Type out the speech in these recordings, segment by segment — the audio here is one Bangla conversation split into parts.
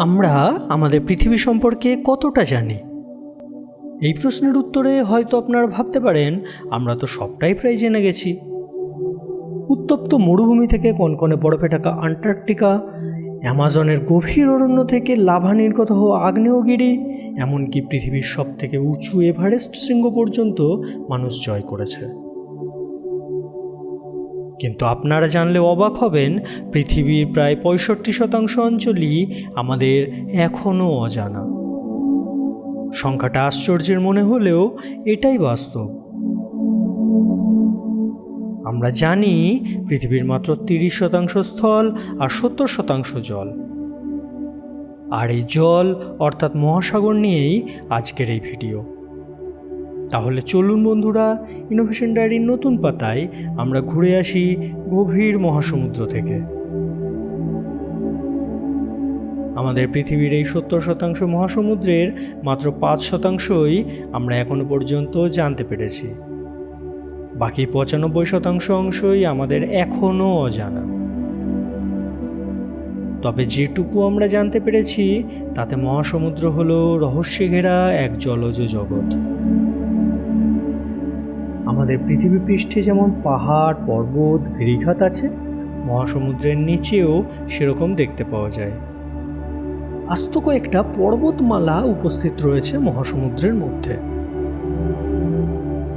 আমরা আমাদের পৃথিবী সম্পর্কে কতটা জানি? এই প্রশ্নের উত্তরে হয়তো আপনারা ভাবতে পারেন, আমরা তো সবটাই প্রায় জেনে গেছি। উত্তপ্ত মরুভূমি থেকে কনকনে বরফে ঢাকা আন্টার্কটিকা, অ্যামাজনের গভীর অরণ্য থেকে লাভা নির্গত হওয়া আগ্নেয়গিরি, এমনকি পৃথিবীর সব থেকে উঁচু এভারেস্ট শৃঙ্গ পর্যন্ত মানুষ জয় করেছে। কিন্তু আপনারা জানলে অবাক হবেন, পৃথিবীর প্রায় পঁয়ষট্টি শতাংশ অঞ্চলই আমাদের এখনও অজানা। সংখ্যাটা আশ্চর্যের মনে হলেও এটাই বাস্তব। আমরা জানি পৃথিবীর মাত্র তিরিশ শতাংশ স্থল আর সত্তর শতাংশ জল। আর এই জল অর্থাৎ মহাসাগর নিয়েই আজকের এই ভিডিও। তাহলে চলুন বন্ধুরা ইনোভেশন ডায়েরির নতুন পাতায় আমরা ঘুরে আসি গভীর মহাসমুদ্র থেকে। আমাদের পৃথিবীর এই সত্তর শতাংশ মহাসমুদ্রের মাত্র পাঁচ শতাংশই আমরা এখনও পর্যন্ত জানতে পেরেছি। বাকি পঁচানব্বই শতাংশ অংশই আমাদের এখনও অজানা। তবে যেটুকু আমরা জানতে পেরেছি, তাতে মহাসমুদ্র হলো রহস্যে ঘেরা এক জলজ জগৎ। আমাদের পৃথিবী পৃষ্ঠে যেমন পাহাড়, পর্বত গিরিখাত আছে, মহাসমুদ্রের নিচেও সেরকম দেখতে পাওয়া যায়। আস্ত কয়েকটা পর্বতমালা উপস্থিত রয়েছে মহাসমুদ্রের মধ্যে।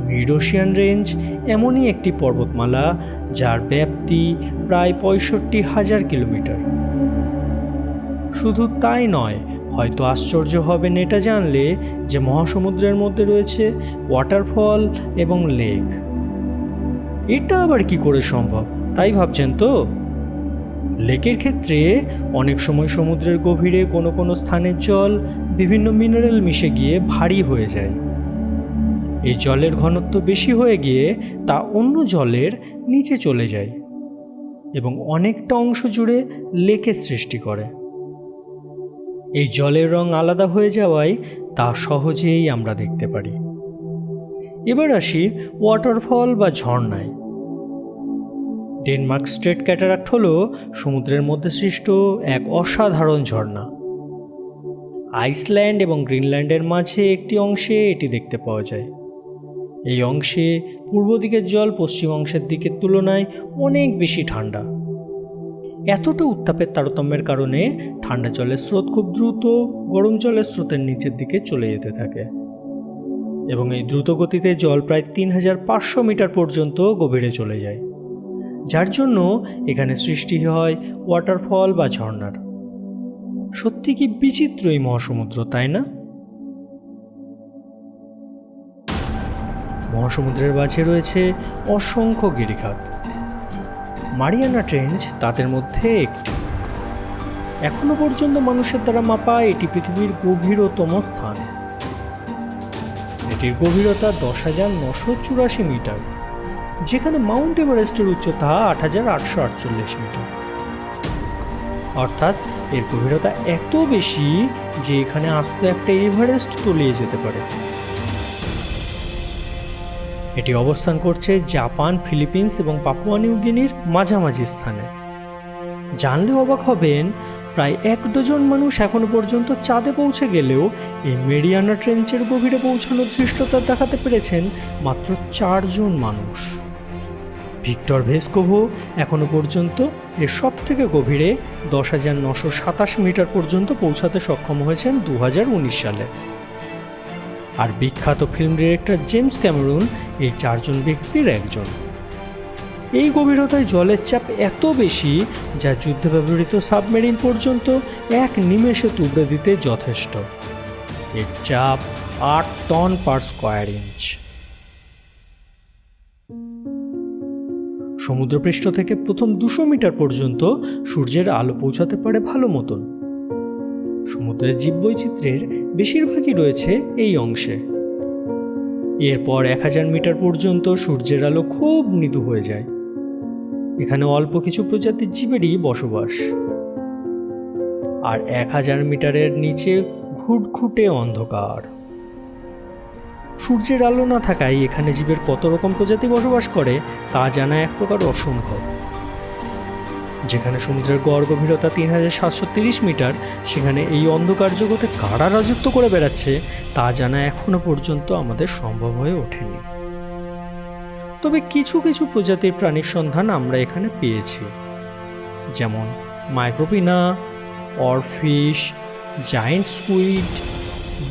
মিড ওশিয়ান রেঞ্জ এমনই একটি পর্বতমালা যার ব্যাপ্তি প্রায় পঁয়ষট্টি হাজার কিলোমিটার। শুধু তাই নয় হয়তো আশ্চর্য হবেন এটা জানলে যে মহাসমুদ্রের মধ্যে রয়েছে ওয়াটারফল এবং লেক এটা আবার কি করে সম্ভব? তাই ভাবছেন তো? লেকের ক্ষেত্রে অনেক সময় সমুদ্রের গভীরে কোনো কোনো স্থানের জল বিভিন্ন মিনারেল মিশে গিয়ে ভারী হয়ে যায়। এই জলের ঘনত্ব বেশি হয়ে গিয়ে তা অন্য জলের নিচে চলে যায় এবং অনেকটা অংশ জুড়ে লেকের সৃষ্টি করে। এই জলের রং আলাদা হয়ে যাওয়ায় তা সহজেই আমরা দেখতে পারি। এবার আসি ওয়াটারফল বা ঝর্ণায়। ডেনমার্ক স্ট্রেট ক্যাটারাক্ট হল সমুদ্রের মধ্যে সৃষ্ট এক অসাধারণ ঝর্ণা। আইসল্যান্ড এবং গ্রিনল্যান্ডের মাঝে একটি অংশে এটি দেখতে পাওয়া যায়। এই অংশে পূর্ব দিকের জল পশ্চিম অংশের দিকের তুলনায় অনেক বেশি ঠান্ডা। এতটা উত্তাপের তারতম্যের কারণে ঠান্ডা জলের স্রোত খুব দ্রুত গরম জলের স্রোতের নিচের দিকে চলে যেতে থাকে। এবং এই দ্রুত গতিতে জল প্রায় তিন হাজার পাঁচশো মিটার পর্যন্ত গভীরে চলে যায়। যার জন্য এখানে সৃষ্টি হয় ওয়াটারফল বা ঝর্ণার। সত্যি কি বিচিত্র এই মহাসমুদ্র, তাই না? মহাসমুদ্রের মাঝে রয়েছে অসংখ্য গিরিখাত। মারিয়ানা ট্রেঞ্চ তাদের মধ্যে একটি। এখনও পর্যন্ত মানুষের দ্বারা মাপা এটি পৃথিবীর গভীরতম স্থান। এটির গভীরতা দশ হাজার নশো চুরাশি মিটার, যেখানে মাউন্ট এভারেস্টের উচ্চতা আট হাজার আটশো আটচল্লিশ মিটার। অর্থাৎ এর গভীরতা এত বেশি যে এখানে আস্ত একটা এভারেস্ট তলিয়ে যেতে পারে। এটি অবস্থান করছে জাপান, ফিলিপিন্স এবং পাপুয়া নিউগিনির মাঝামাঝি স্থানে। জানলে অবাক হবেন, প্রায় এক ডজন মানুষ এখনও পর্যন্ত চাঁদে পৌঁছে গেলেও এই মেরিয়ানা ট্রেঞ্চের গভীরে পৌঁছানোর ধৃষ্টতা দেখাতে পেরেছেন মাত্র চারজন মানুষ। ভিক্টর ভেস্কোভো এখনও পর্যন্ত এর সব থেকে গভীরে দশ হাজার নশো সাতাশ মিটার পর্যন্ত পৌঁছাতে সক্ষম হয়েছেন দু হাজার উনিশ সালে। আর বিখ্যাত ফিল্ম ডিরেক্টর জেমস ক্যামেরুন এই চারজন ব্যক্তির একজন। এই গভীরতায় জলের চাপ এত বেশি যা যুদ্ধে ব্যবহৃত সাবমেরিন পর্যন্ত এক নিমেষে তুবড়ে দিতে যথেষ্ট। এর চাপ আট টন পার স্কোয়ার ইঞ্চ সমুদ্রপৃষ্ঠ থেকে প্রথম দুশো মিটার পর্যন্ত সূর্যের আলো পৌঁছাতে পারে ভালো মতন। সমুদ্রের জীববৈচিত্র্যের বেশিরভাগই রয়েছে এই অংশে। এরপর এক হাজার মিটার পর্যন্ত সূর্যের আলো খুব মৃদু হয়ে যায়। এখানে অল্প কিছু প্রজাতির জীবেরই বসবাস। আর এক হাজার মিটারের নিচে ঘুটঘুটে অন্ধকার। সূর্যের আলো না থাকায় এখানে জীবের কত রকম প্রজাতি বসবাস করে তা জানা এক প্রকার অসম্ভব। যেখানে সমুদ্রের গড় গভীরতা তিন হাজার সাতশো তিরিশ মিটার, সেখানে এই অন্ধকার জগতে কারা রাজত্ব করে বেড়াচ্ছে, তা জানা এখনও পর্যন্ত আমাদের সম্ভব হয়ে ওঠেনি। তবে কিছু কিছু প্রজাতির প্রাণীর সন্ধান আমরা এখানে পেয়েছি। যেমন মাইক্রোপিনা, oarfish, giant squid,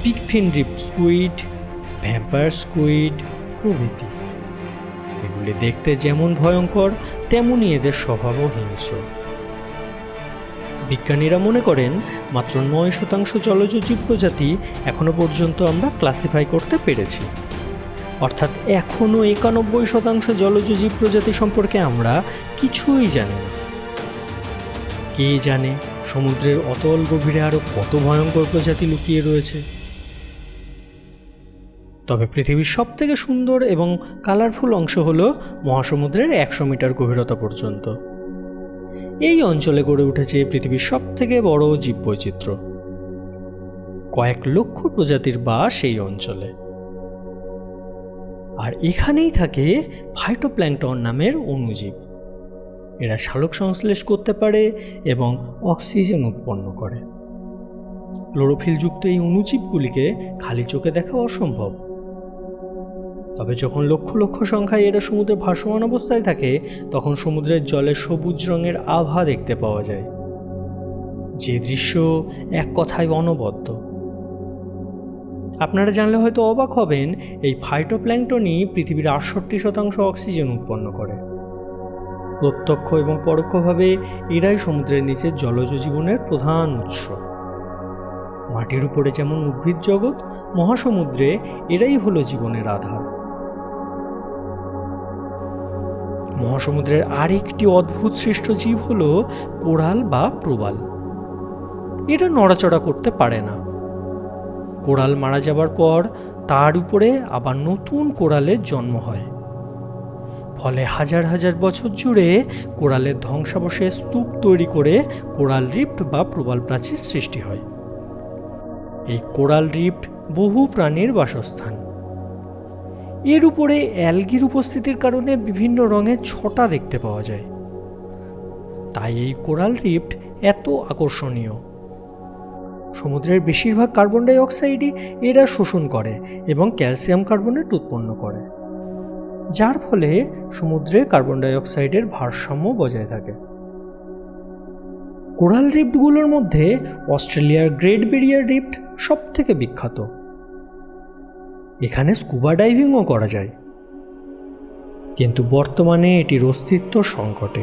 big fin squid, vampire squid প্রভৃতি। এগুলি দেখতে যেমন ভয়ঙ্কর তেমনই এদের স্বভাবও হিংস্র। বিজ্ঞানীরা মনে করেন, মাত্র নয় শতাংশ জলজ জীব প্রজাতি এখনও পর্যন্ত আমরা ক্লাসিফাই করতে পেরেছি। অর্থাৎ এখনও একানব্বই শতাংশ জলজ জীব প্রজাতি সম্পর্কে আমরা কিছুই জানি না। কে জানে, সমুদ্রের অতল গভীরে আরও কত ভয়ঙ্কর প্রজাতি লুকিয়ে রয়েছে? তবে পৃথিবীর সব থেকে সুন্দর এবং কালারফুল অংশ হল মহাসমুদ্রের একশো মিটার গভীরতা পর্যন্ত। এই অঞ্চলে গড়ে উঠেছে পৃথিবীর সব থেকে বড় জীববৈচিত্র্য। কয়েক লক্ষ প্রজাতির বাস এই অঞ্চলে। আর এখানেই থাকে ফাইটোপ্ল্যাঙ্কটন নামের অণুজীব। এরা শালক সংশ্লেষ করতে পারে এবং অক্সিজেন উৎপন্ন করে। ক্লোরোফিলযুক্ত এই অণুজীবগুলিকে খালি চোখে দেখা অসম্ভব। তবে যখন লক্ষ লক্ষ সংখ্যায় এরা সমুদ্রে ভাসমান অবস্থায় থাকে, তখন সমুদ্রের জলে সবুজ রঙের আভা দেখতে পাওয়া যায়। যে দৃশ্য এক কথায় অনবদ্য। আপনারা জানলে হয়তো অবাক হবেন, এই ফাইটোপ্ল্যাঙ্কটনই পৃথিবীর আটষট্টি শতাংশ অক্সিজেন উৎপন্ন করে। প্রত্যক্ষ এবং পরোক্ষভাবে এরাই সমুদ্রের নিচে জলজ জীবনের প্রধান উৎস। মাটির উপরে যেমন উদ্ভিদ জগৎ, মহাসমুদ্রে এরাই হলো জীবনের আধার। মহাসমুদ্রের আরেকটি অদ্ভুত সৃষ্ট জীব হল কোরাল বা প্রবাল। এরা নড়াচড়া করতে পারে না। কোরাল মারা যাবার পর তার উপরে আবার নতুন কোরালের জন্ম হয়। ফলে হাজার হাজার বছর জুড়ে কোরালের ধ্বংসাবশেষ স্তূপ তৈরি করে কোরাল রিফ্ট বা প্রবাল প্রাচীর সৃষ্টি হয়। এই কোরাল রিফ্ট বহু প্রাণীর বাসস্থান। এর উপরে অ্যালগির উপস্থিতির কারণে বিভিন্ন রঙের ছটা দেখতে পাওয়া যায়। তাই এই কোরাল রিফট এত আকর্ষণীয়। সমুদ্রের বেশিরভাগ কার্বন ডাই অক্সাইডই এরা শোষণ করে এবং ক্যালসিয়াম কার্বনেট উৎপন্ন করে, যার ফলে সমুদ্রে কার্বন ডাই অক্সাইডের ভারসাম্য বজায় থাকে। কোরাল রিফটগুলোর মধ্যে অস্ট্রেলিয়ার গ্রেট বেরিয়ার রিফট সব থেকে বিখ্যাত। এখানে স্কুবা ডাইভিংও করা যায়। কিন্তু বর্তমানে এটির অস্তিত্ব সংকটে।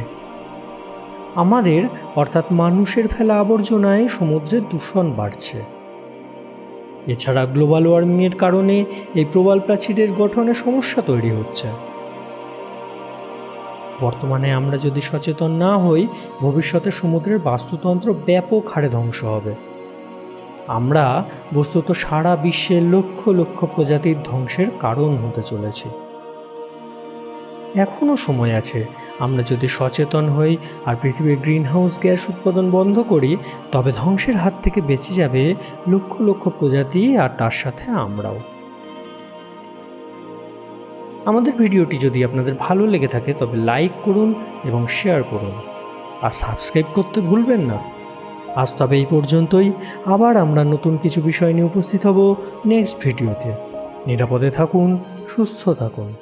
আমাদের, অর্থাৎ মানুষের ফেলা আবর্জনায় সমুদ্রের দূষণ বাড়ছে। এছাড়া গ্লোবাল ওয়ার্মিংয়ের কারণে এই প্রবাল প্রাচীরের গঠনে সমস্যা তৈরি হচ্ছে। বর্তমানে আমরা যদি সচেতন না হই, ভবিষ্যতে সমুদ্রের বাস্তুতন্ত্র ব্যাপক হারে ধ্বংস হবে। আমরা বস্তুত সারা বিশ্বের লক্ষ লক্ষ প্রজাতির ধ্বংসের কারণ হতে চলেছি। এখনও সময় আছে। আমরা যদি সচেতন হই আর পৃথিবীর গ্রিনহাউস গ্যাস উৎপাদন বন্ধ করি, তবে ধ্বংসের হাত থেকে বেঁচে যাবে লক্ষ লক্ষ প্রজাতি আর তার সাথে আমরাও। আমাদের ভিডিওটি যদি আপনাদের ভালো লেগে থাকে, তবে লাইক করুন এবং শেয়ার করুন। আর সাবস্ক্রাইব করতে ভুলবেন না। আজ তবে এই পর্যন্তই। আবার আমরা নতুন কিছু বিষয় নিয়ে উপস্থিত হব নেক্সট ভিডিওতে। নিরাপদে থাকুন, সুস্থ থাকুন।